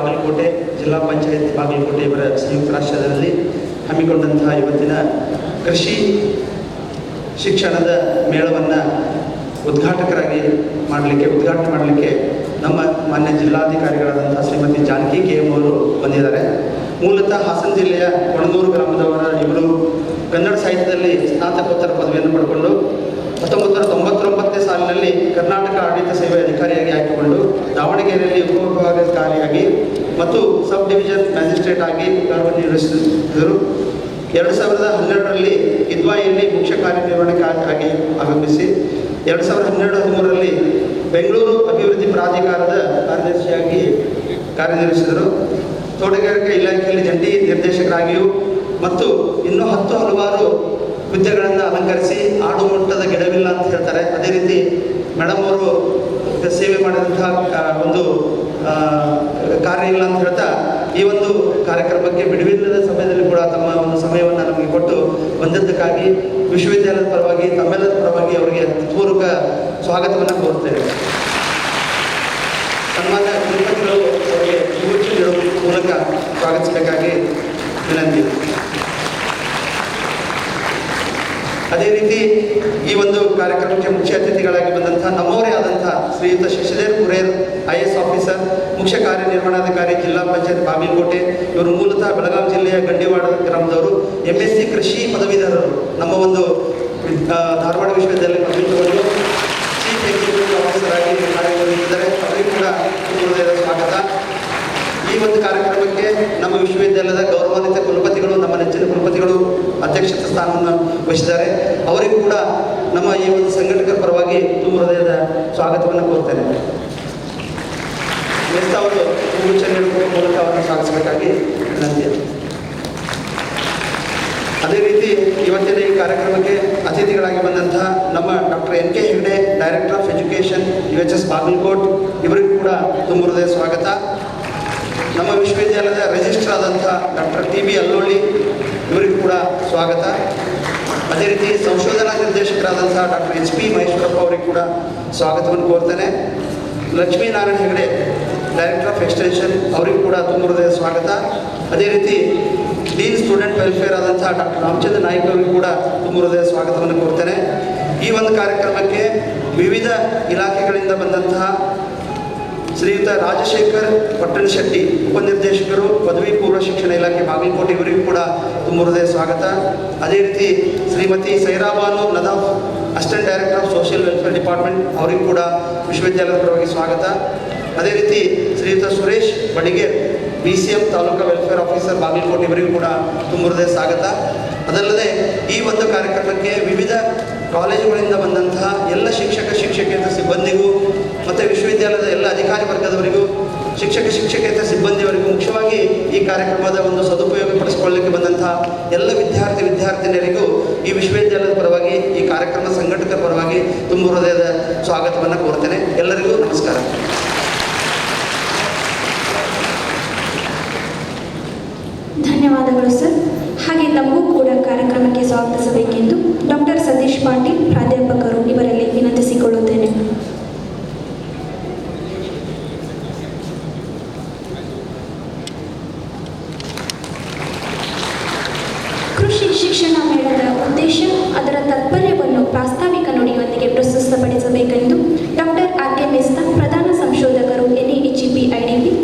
ಬಾಗಲಕೋಟೆ, ಜಿಲ್ಲಾ ಪಂಚಾಯತ್ ಬಾಗಲಕೋಟೆ ಇವರ ಸಂಯುಕ್ತ ರಾಷ್ಟ್ರದಲ್ಲಿ ಹಮ್ಮಿಕೊಂಡಂತಹ ಇವತ್ತಿನ ಕೃಷಿ ಶಿಕ್ಷಣದ ಮೇಳವನ್ನು ಉದ್ಘಾಟಕರಾಗಿ ಮಾಡಲಿಕ್ಕೆ, ಉದ್ಘಾಟನೆ ಮಾಡಲಿಕ್ಕೆ ನಮ್ಮ ಮಾನ್ಯ ಜಿಲ್ಲಾಧಿಕಾರಿಗಳಾದಂಥ ಶ್ರೀಮತಿ ಜಾನಕಿ ಕೆ ಎಂ ಅವರು ಬಂದಿದ್ದಾರೆ. ಮೂಲತಃ ಹಾಸನ ಜಿಲ್ಲೆಯ ಕೊಣನೂರು ಗ್ರಾಮದವರ ಇವರು ಕನ್ನಡ ಸಾಹಿತ್ಯದಲ್ಲಿ ಸ್ನಾತಕೋತ್ತರ ಪದವಿಯನ್ನು ಪಡ್ಕೊಂಡು ಹತ್ತೊಂಬತ್ತು ನೂರ ತೊಂಬತ್ತೊಂಬತ್ತನೇ ಸಾಲಿನಲ್ಲಿ ಕರ್ನಾಟಕ ಆಡಳಿತ ಸೇವೆ ಅಧಿಕಾರಿಯಾಗಿ ಆಯ್ಕೆಗೊಂಡು ದಾವಣಗೆರೆಯಲ್ಲಿ ಉಪವಿಭಾಗಾಧಿಕಾರಿಯಾಗಿ ಮತ್ತು ಸಬ್ ಡಿವಿಷನ್ ಮ್ಯಾಜಿಸ್ಟ್ರೇಟ್ ಆಗಿ ಕಾರ್ಯನಿರ್ವಹಿಸಿದರು ಎರಡು ಸಾವಿರದ ಹನ್ನೆರಡರಲ್ಲಿ ಕಿದ್ವಾಯಿಯಲ್ಲಿ ಮುಖ್ಯ ಕಾರ್ಯನಿರ್ವಹಣೆಗಾಗಿ ಆರಂಭಿಸಿ ಎರಡು ಸಾವಿರದ ಹನ್ನೆರಡು ಹದಿಮೂರರಲ್ಲಿ ಬೆಂಗಳೂರು ಅಭಿವೃದ್ಧಿ ಪ್ರಾಧಿಕಾರದ ಕಾರ್ಯದರ್ಶಿಯಾಗಿ ಕಾರ್ಯನಿರ್ವಹಿಸಿದರು. ತೋಟಗಾರಿಕೆ ಇಲಾಖೆಯಲ್ಲಿ ಜಂಟಿ ನಿರ್ದೇಶಕರಾಗಿಯೂ ಮತ್ತು ಇನ್ನೂ ಹತ್ತು ಹಲವಾರು ಹುದ್ದೆಗಳನ್ನು ಅಲಂಕರಿಸಿ ಆಡು ಮುಟ್ಟದ ಗಿಡವಿಲ್ಲ ಅಂತ ಹೇಳ್ತಾರೆ. ಅದೇ ರೀತಿ ಮೇಡಮ್ ಅವರು ಸೇವೆ ಮಾಡಿದಂತಹ ಒಂದು ಕಾರ್ಯ ಇಲ್ಲ ಅಂತ ಹೇಳ್ತಾ ಈ ಒಂದು ಕಾರ್ಯಕ್ರಮಕ್ಕೆ ಬಿಡುವಿಲ್ಲದ ಸಮಯದಲ್ಲಿ ಕೂಡ ತಮ್ಮ ಒಂದು ಸಮಯವನ್ನು ನಮಗೆ ಕೊಟ್ಟು ಬಂದದ್ದಕ್ಕಾಗಿ ವಿಶ್ವವಿದ್ಯಾಲಯದ ಪರವಾಗಿ, ತಮ್ಮೆಲ್ಲರ ಪರವಾಗಿ ಅವರಿಗೆ ಪೂರ್ವಕ ಸ್ವಾಗತವನ್ನು ಕೋರುತ್ತೇವೆ ಸನ್ಮಾನ್ಯ ಕುಲಪತಿಗಳು ಅವರಿಗೆ ಮೂಲಕ ಸ್ವಾಗತಿಸಬೇಕಾಗಿ ವಿನಂತಿ. ಅದೇ ರೀತಿ ಈ ಒಂದು ಕಾರ್ಯಕ್ರಮಕ್ಕೆ ಮುಖ್ಯ ಅತಿಥಿಗಳಾಗಿ ಬಂದಂತಹ ನಮ್ಮವರೇ ಆದಂತಹ ಶ್ರೀಯುತ Shashidhar Kurer I S officer, ಮುಖ್ಯ ಕಾರ್ಯನಿರ್ವಹಣಾಧಿಕಾರಿ ಜಿಲ್ಲಾ ಪಂಚಾಯತ್ ಬಾಗಲಕೋಟೆ, ಇವರು ಮೂಲತಃ ಬೆಳಗಾವಿ ಜಿಲ್ಲೆಯ ಗಂಡಿವಾಡ ಗ್ರಾಮದವರು ಎಂ ಎಸ್ ಸಿ ಕೃಷಿ ಪದವೀಧರರು. ನಮ್ಮ ಒಂದು ಧಾರವಾಡ ವಿಶ್ವವಿದ್ಯಾಲಯ ಪದವಿ ತಗೊಂಡು ಚೀಫ್ ಎಕ್ಸಿಕ್ಯೂಟಿವ್ ಆಫೀಸರ್ ಆಗಿ ಕಾರ್ಯನಿರ್ವಹಿಸಿದ್ದಾರೆ. ಅವರಿಗೂ ಕೂಡ ಸ್ವಾಗತ. ಈ ಒಂದು ಕಾರ್ಯಕ್ರಮಕ್ಕೆ ನಮ್ಮ ವಿಶ್ವವಿದ್ಯಾಲಯದ ಗೌರವಾನ್ವಿತ ಕುಲಪತಿಗಳು ನಮ್ಮ ನೆಚ್ಚಿನ ಕುಲಪತಿಗಳು ಅಧ್ಯಕ್ಷತೆ ಸ್ಥಾನವನ್ನು ವಹಿಸಿದ್ದಾರೆ. ಅವರಿಗೂ ಕೂಡ ನಮ್ಮ ಈ ಒಂದು ಸಂಘಟಕರ ಪರವಾಗಿ ತುಂಬ ಹೃದಯದ ಸ್ವಾಗತವನ್ನು ಕೋರ್ತೇನೆ ಅವರು ಮೂಲಕ ಅವರನ್ನು ಸ್ವಾಗತಿಸಬೇಕಾಗಿ ವಿನಂತಿ. ಅದೇ ರೀತಿ ಇವತ್ತಿನ ಈ ಕಾರ್ಯಕ್ರಮಕ್ಕೆ ಅತಿಥಿಗಳಾಗಿ ಬಂದಂತಹ ನಮ್ಮ doctor N K Hegde, director of education, U H S Bagalkot, ಇವರಿಗೂ ಕೂಡ ತುಂಬ ಹೃದಯ ಸ್ವಾಗತ. ವಿಶ್ವವಿದ್ಯಾಲಯದ ರಿಜಿಸ್ಟರ್ ಆದಂಥ ಡಾಕ್ಟರ್ ಟಿ ಬಿ ಅಲ್ಲೋಳಿ ಇವರಿಗೂ ಕೂಡ ಸ್ವಾಗತ. ಅದೇ ರೀತಿ ಸಂಶೋಧನಾ ನಿರ್ದೇಶಕರಾದಂಥ ಡಾಕ್ಟರ್ ಎಚ್ ಪಿ ಮಹೇಶ್ವರಪ್ಪ ಅವರಿಗೆ ಕೂಡ ಸ್ವಾಗತವನ್ನು ಕೋರ್ತೇನೆ. Lakshminarayana Hegade director of extension ಅವರಿಗೂ ಕೂಡ ತುಂಬ ಹೃದಯ ಸ್ವಾಗತ. ಅದೇ ರೀತಿ ಡೀನ್ ಸ್ಟೂಡೆಂಟ್ ವೆಲ್ಫೇರ್ ಆದಂಥ ಡಾಕ್ಟರ್ ರಾಮಚಂದ್ರ ನಾಯ್ಕ ಅವರಿಗೆ ಕೂಡ ತುಂಬ ಹೃದಯ ಸ್ವಾಗತವನ್ನು ಕೋರ್ತೇನೆ. ಈ ಒಂದು ಕಾರ್ಯಕ್ರಮಕ್ಕೆ ವಿವಿಧ ಇಲಾಖೆಗಳಿಂದ ಬಂದಂತಹ ಶ್ರೀಯುತ ರಾಜಶೇಖರ್ ಪಟ್ಟಣಶೆಟ್ಟಿ ಉಪನಿರ್ದೇಶಕರು, ಪದವಿ ಪೂರ್ವ ಶಿಕ್ಷಣ ಇಲಾಖೆ ಬಾಗಲಕೋಟೆ ಇವರಿಗೂ ಕೂಡ ತುಂಬ ಹೃದಯ ಸ್ವಾಗತ. ಅದೇ ರೀತಿ Shrimati Sairabanu Nadaf assistant director of social welfare department ಅವರಿಗೂ ಕೂಡ ವಿಶ್ವವಿದ್ಯಾಲಯದ ಪರವಾಗಿ ಸ್ವಾಗತ. ಅದೇ ರೀತಿ Shriyuta Suresh Badiger, B C M taluka welfare officer Bagalkote ಇವರಿಗೂ ಕೂಡ ತುಂಬ ಹೃದಯ ಸ್ವಾಗತ. ಅದಲ್ಲದೆ ಈ ಒಂದು ಕಾರ್ಯಕ್ರಮಕ್ಕೆ ವಿವಿಧ ಕಾಲೇಜುಗಳಿಂದ ಬಂದಂತಹ ಎಲ್ಲ ಶಿಕ್ಷಕ, ಶಿಕ್ಷಕೇತರ ಸಿಬ್ಬಂದಿಗೂ ಮತ್ತು ವಿಶ್ವವಿದ್ಯಾಲಯದ ಎಲ್ಲ ಅಧಿಕಾರಿ ವರ್ಗದವರಿಗೂ, ಶಿಕ್ಷಕ, ಶಿಕ್ಷಕೇತರ ಸಿಬ್ಬಂದಿಯವರಿಗೂ ಮುಖ್ಯವಾಗಿ ಈ ಕಾರ್ಯಕ್ರಮದ ಒಂದು ಸದುಪಯೋಗ ಪಡಿಸಿಕೊಳ್ಳಲಿಕ್ಕೆ ಬಂದಂತಹ ಎಲ್ಲ ವಿದ್ಯಾರ್ಥಿ, ವಿದ್ಯಾರ್ಥಿನಿಯರಿಗೂ ಈ ವಿಶ್ವವಿದ್ಯಾಲಯದ ಪರವಾಗಿ, ಈ ಕಾರ್ಯಕ್ರಮ ಸಂಘಟಕರ ಪರವಾಗಿ ತುಂಬ ಹೃದಯದ ಸ್ವಾಗತವನ್ನು ಕೋರ್ತೇನೆ. ಎಲ್ಲರಿಗೂ ನಮಸ್ಕಾರ. ಧನ್ಯವಾದಗಳು ಸರ್. ಹಾಗೆ ತಮಗೂ ಕೂಡ ಕಾರ್ಯಕ್ರಮಕ್ಕೆ ಸ್ವಾಗತಿಸಬೇಕೆಂದು ಡಾಕ್ಟರ್ ಸತೀಶ್ ಪಾಟೀಲ್ ಪ್ರಾಧ್ಯಾಪಕರು ಶಿಕ್ಷಣ ಮೇಳದ ಉದ್ದೇಶ ಅದರ ತಾತ್ಪರ್ಯವನ್ನು